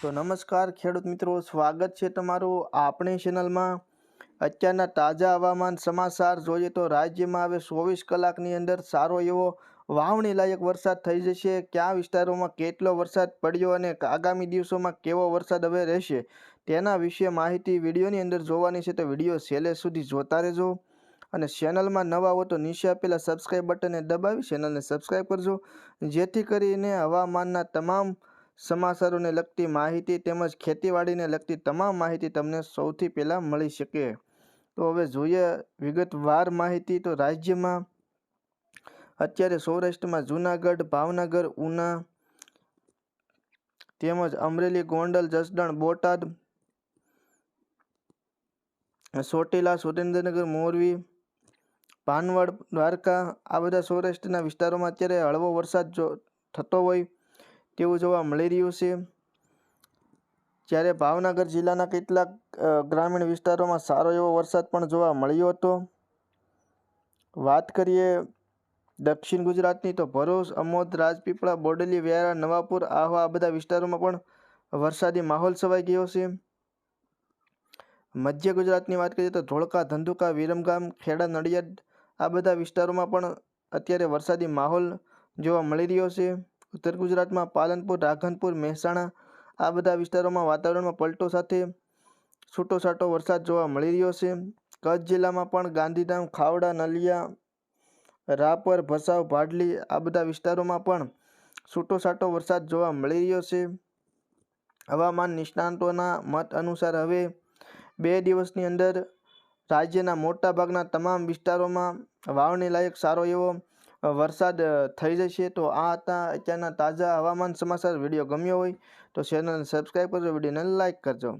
તો નમસ્કાર, ખેડૂત મિત્રો. સ્વાગત છે તમારું આપણી ચેનલમાં. અત્યારના તાજા હવામાન સમાચાર જોઈએ તો રાજ્યમાં હવે ચોવીસ કલાકની અંદર સારો એવો વાવણી લાયક વરસાદ થઈ જશે. કયા વિસ્તારોમાં કેટલો વરસાદ પડ્યો અને આગામી દિવસોમાં કેવો વરસાદ હવે રહેશે તેના વિશે માહિતી વિડીયોની અંદર જોવાની છે. તો વીડિયો છેલ્લે સુધી જોતા રહેજો. અને ચેનલમાં નવા હો તો નીચે આપેલા સબસ્ક્રાઈબ બટનને દબાવી ચેનલને સબસ્ક્રાઈબ કરજો. જેથી કરીને હવામાનના તમામ સમાચારોને લગતી માહિતી તેમજ ખેતીવાડીને લગતી તમામ માહિતી તમને સૌથી પહેલાં મળી શકે. તો હવે જોઈએ વિગતવાર માહિતી. તો રાજ્યમાં અત્યારે સૌરાષ્ટ્રમાં જૂનાગઢ, ભાવનગર, ઉના તેમજ અમરેલી, ગોંડલ, જસદણ, બોટાદ, ચોટીલા, સુરેન્દ્રનગર, મોરબી ભાનવડ દ્વારકા, આ બધા સૌરાષ્ટ્રના વિસ્તારોમાં અત્યારે હળવો વરસાદ જો થતો હોય તેવું જોવા મળી રહ્યું છે. જ્યારે ભાવનગર જિલ્લાના કેટલાક ગ્રામીણ વિસ્તારોમાં સારો એવો વરસાદ પણ જોવા મળ્યો હતો. વાત કરીએ દક્ષિણ ગુજરાતની તો ભરૂચ, અમોદ, રાજપીપળા, બોડેલી, વ્યારા, નવાપુર આહવા આ બધા વિસ્તારોમાં પણ વરસાદી માહોલ છવાઈ ગયો છે. મધ્ય ગુજરાતની વાત કરીએ તો ધોળકા, ધંધુકા, વિરમગામ, ખેડા, નડિયાદ આ બધા વિસ્તારોમાં પણ અત્યારે વરસાદી માહોલ જોવા મળી રહ્યો છે. ઉત્તર ગુજરાતમાં પાલનપુર, રાધનપુર, મહેસાણા આ બધા વિસ્તારોમાં વાતાવરણમાં પલટો સાથે છૂટો છાટો વરસાદ જોવા મળી રહ્યો છે. કચ્છ જિલ્લામાં પણ ગાંધીધામ, ખાવડા, નલિયા, રાપર, ભસાવ, ભાડલી આ બધા વિસ્તારોમાં પણ છૂટો છાટો વરસાદ જોવા મળી રહ્યો છે. હવામાન નિષ્ણાંતોના મત અનુસાર હવે બે દિવસની અંદર રાજ્યના મોટાભાગના તમામ વિસ્તારોમાં વાવણી લાયક સારો એવો વરસાદ થઈ જશે. તો આ હતા અત્યારના તાજા હવામાન સમાચાર. વીડિયો ગમ્યો હોય તો ચેનલને સબસ્ક્રાઈબ કરજો. વિડીયોને લાઈક કરજો.